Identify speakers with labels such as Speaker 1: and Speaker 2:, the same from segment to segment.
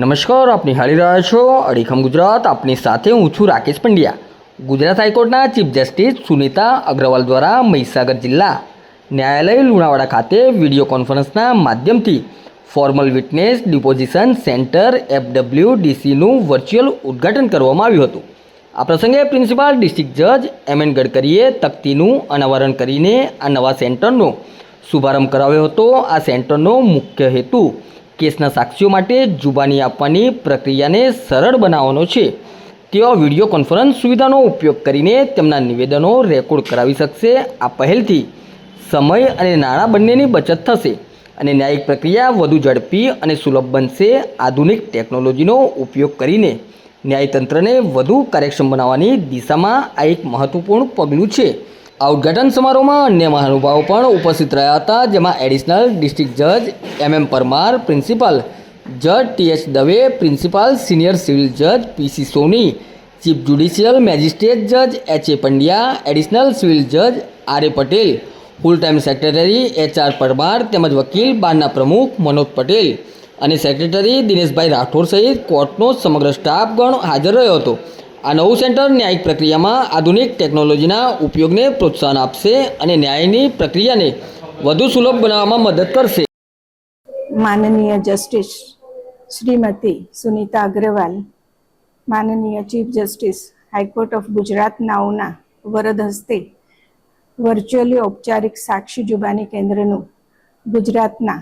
Speaker 1: નમસ્કાર, આપ નિહાળી રહ્યા છો અડીખમ ગુજરાત. આપની સાથે હું છું રાકેશ પંડ્યા. ગુજરાત હાઈકોર્ટના ચીફ જસ્ટિસ સુનીતા અગ્રવાલ દ્વારા મહીસાગર જિલ્લા ન્યાયાલય લુણાવાડા ખાતે વીડિયો કોન્ફરન્સના માધ્યમથી ફોર્મલ વિટનેસ ડિપોઝિશન સેન્ટર એફડબ્લ્યુડીસીનું વર્ચ્યુઅલ ઉદ્ઘાટન કરવામાં આવ્યું હતું. આ પ્રસંગે પ્રિન્સિપાલ ડિસ્ટ્રિક્ટ જજ એમ એન ગડકરીએ તકતીનું અનાવરણ કરીને આ નવા સેન્ટરનો શુભારંભ કરાવ્યો હતો. આ સેન્ટરનો મુખ્ય હેતુ કેસના સાક્ષીઓ માટે જુબાની આપવાની પ્રક્રિયાને સરળ બનાવવાનો છે. તેઓ વીડિયો કોન્ફરન્સ સુવિધાનો ઉપયોગ કરીને તેમના નિવેદનો રેકોર્ડ કરાવી શકશે. આ પહેલથી સમય અને નાણાં બંનેની બચત થશે અને ન્યાયિક પ્રક્રિયા વધુ ઝડપી અને સુલભ બનશે. આધુનિક ટેકનોલોજીનો ઉપયોગ કરીને ન્યાયતંત્રને વધુ કાર્યક્ષમ બનાવવાની દિશામાં આ એક મહત્વપૂર્ણ પગલું છે. આ ઉદઘાટન સમારોહમાં અન્ય મહાનુભાવો પણ ઉપસ્થિત રહ્યા હતા, જેમાં એડિશનલ ડિસ્ટ્રિક્ટ જજ એમ એમ પરમાર, પ્રિન્સિપાલ જજ T H Dave, principal senior civil જજ પીસી સોની, ચીફ જ્યુડિશિયલ મેજિસ્ટ્રેટ જજ એચ એ પંડ્યા, એડિશનલ સિવિલ જજ આર એ Patel, full time secretary H R Parmar તેમજ વકીલ બારના પ્રમુખ મનોજ પટેલ અને સેક્રેટરી દિનેશભાઈ રાઠોડ સહિત કોર્ટનો સમગ્ર સ્ટાફગણ હાજર રહ્યો હતો. આ નવું સેન્ટર ન્યાયિક પ્રક્રિયામાં આધુનિક ટેકનોલોજીના ઉપયોગને પ્રોત્સાહન આપશે અને ન્યાયની પ્રક્રિયાને વધુ સુલભ બનાવવામાં મદદ કરશે.
Speaker 2: માનનીય જસ્ટિસ શ્રીમતી સુનીતા અગ્રવાલ, માનનીય chief justice high court of Gujarat નાઓના વરદ હસ્તે વર્ચ્યુઅલી ઔપચારિક સાક્ષી જુબાની કેન્દ્રનું ગુજરાતના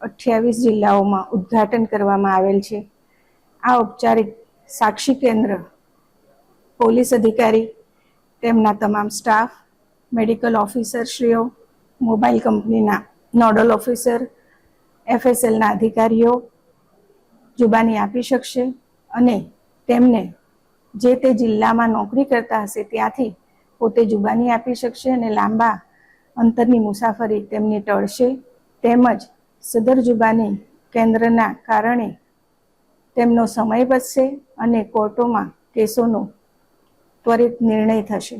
Speaker 2: અઠ્યાવીસ જિલ્લાઓમાં ઉદ્ઘાટન કરવામાં આવેલ છે. આ ઔપચારિક સાક્ષી કેન્દ્ર પોલીસ અધિકારી, તેમના તમામ સ્ટાફ, મેડિકલ ઓફિસરશ્રીઓ, મોબાઈલ કંપનીના નોડલ ઓફિસર, એફએસએલના અધિકારીઓ જુબાની આપી શકશે અને તેમને જે તે જિલ્લામાં નોકરી કરતા હશે ત્યાંથી પોતે જુબાની આપી શકશે અને લાંબા અંતરની મુસાફરી તેમની ટળશે. તેમજ સદર જુબાની કેન્દ્રના કારણે તેમનો સમય બચશે અને કોર્ટોમાં કેસોનો ત્વરિત નિર્ણય થશે.